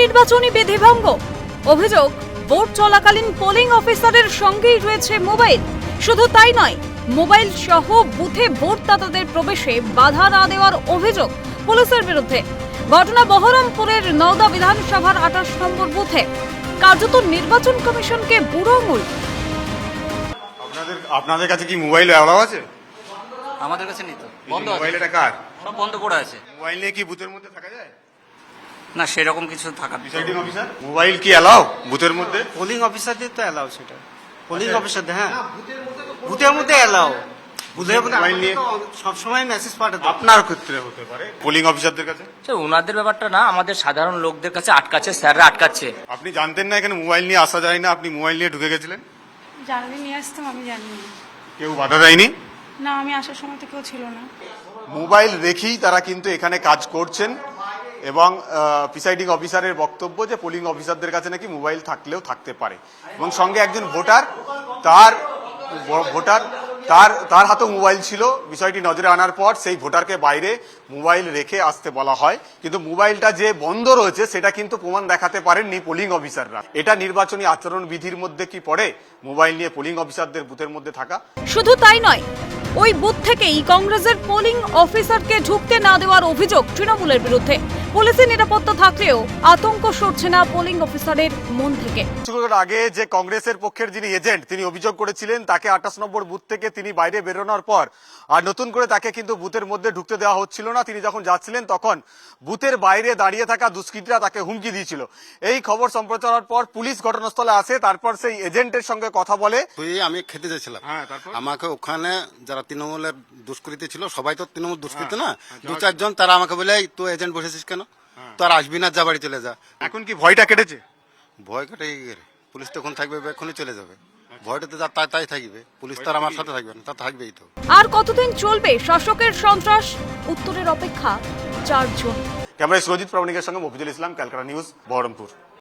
নির্বাচনী বিধিভঙ্গ। অভিযোগ ভোট চলাকালীন পোলিং অফিসারের সঙ্গেই রয়েছে মোবাইল। শুধু তাই নয় মোবাইল সহ বুথে ভোটদাতাদের প্রবেশে বাধা না দেওয়ার অভিযোগ পুলিশের বিরুদ্ধে। ঘটনা বহরমপুরের নওদা বিধানসভার আঠাশ নম্বর বুথে। কার্যত নির্বাচন কমিশনকে বুড়ো আঙুল আপনাদের আপনাদের কাছে কি মোবাইল অ্যালাউ আছে? আমাদের কাছে নেই তো। বন্ধ মোবাইল আছে। এটা কার? সব বন্ধ করে আছে। মোবাইল নিয়ে কি বুথের মধ্যে থাকা যায়? না সেরকম কিছু থাকা প্রিসাইডিং অফিসার মোবাইল কি অ্যালাউ বুথের মধ্যে? পোলিং অফিসারদের তো অ্যালাউ সেটা। পোলিং অফিসারদের হ্যাঁ। বুথের মধ্যে অ্যালাউ সবসময় মেসেজ পাঠাতে আপনার ক্ষেত্রে হতে পারে পোলিং অফিসারদের কাছে? সে ওনাদের ব্যাপারটা না আমাদের সাধারণ লোকদের কাছে আটকাচ্ছে স্যাররা আটকাচ্ছে। আপনি জানতেন না এখানে মোবাইল নিয়ে আসা যায় না আপনি মোবাইল নিয়ে ঢুকে গেছিলেন? জানলে নিয়ে আসতাম আমি জানি কেউ বাধা দেয়নি? না আমি আসার সময় তো কেউ ছিল না। মোবাইল রেখেই তারা কিন্তু এখানে কাজ করছেন। এবং প্রিসাইডিং অফিসারের বক্তব্য যে পোলিং অফিসারদের কাছে নাকি মোবাইল থাকলেও থাকতে পারে। এবং সঙ্গে একজন ভোটার, তার ভোটার, তার তার হাতেও মোবাইল ছিল। বিষয়টি নজরে আনার পর সেই ভোটারকে বাইরে মোবাইল রেখে আসতে বলা হয়। কিন্তু মোবাইলটা যে বন্ধ রয়েছে, সেটা কিন্তু প্রমাণ দেখাতে পারেননি পোলিং অফিসাররা এটা নির্বাচনী আচরণ বিধির মধ্যে কি পড়ে? মোবাইল নিয়ে পোলিং অফিসারদের বুথের মধ্যে থাকা। শুধু তাই নয় ওই বুথ থেকেই কংগ্রেসের পোলিং অফিসারকে ঢুকতে না দেওয়ার অভিযোগ তৃণমূলের বিরুদ্ধে। পুলিশের নিরাপত্তা থাকলেও আতঙ্ক সরছে না পোলিং অফিসারের মন থেকে। আগে যে কংগ্রেসের পক্ষের যিনি এজেন্ট তিনি অভিযোগ করেছিলেন তাকে আঠাশ নম্বর বুথ থেকে তিনি বাইরে বেরোনোর পর আর নতুন করে তাকে কিন্তু বুথের মধ্যে ঢুকতে দেওয়া হচ্ছিল না। তিনি যখন যাচ্ছিলেন তখন বুথের বাইরে দাঁড়িয়ে থাকা দুষ্কৃতীরা তাকে হুমকি দিয়েছিল। এই খবর সম্প্রচারের পর পুলিশ ঘটনাস্থলে আসে তারপর সেই এজেন্টের সঙ্গে কথা বলে। তুই আমি খেতে যাচ্ছিলাম হ্যাঁ, তারপর? আমাকে ওখানে যারা তৃণমূলের দুষ্কৃতি ছিল সবাই তো তৃণমূল দুষ্কৃতি না? দু চারজন তারা আমাকে বলে তুই এজেন্ট বসেছিস কেন? তো আর আসবি না যা বাড়ি চলে যা। এখন কি ভয়টা কেটেছে? ভয় কেটে গেলে পুলিশ তখন থাকবে এখনই চলে যাবে। ভয়টা তো যা তাই তাই থাকবে। পুলিশ তো আর আমার সাথে থাকবে না তা থাকবেই তো। আর কতদিন চলবে শাসকের সন্ত্রাস? উত্তরের অপেক্ষা চারজন। ক্যামেরায় সুরজিৎ প্রামাণিকের সঙ্গে মফিজুল ইসলাম ক্যালকাটা নিউজ বহরমপুর।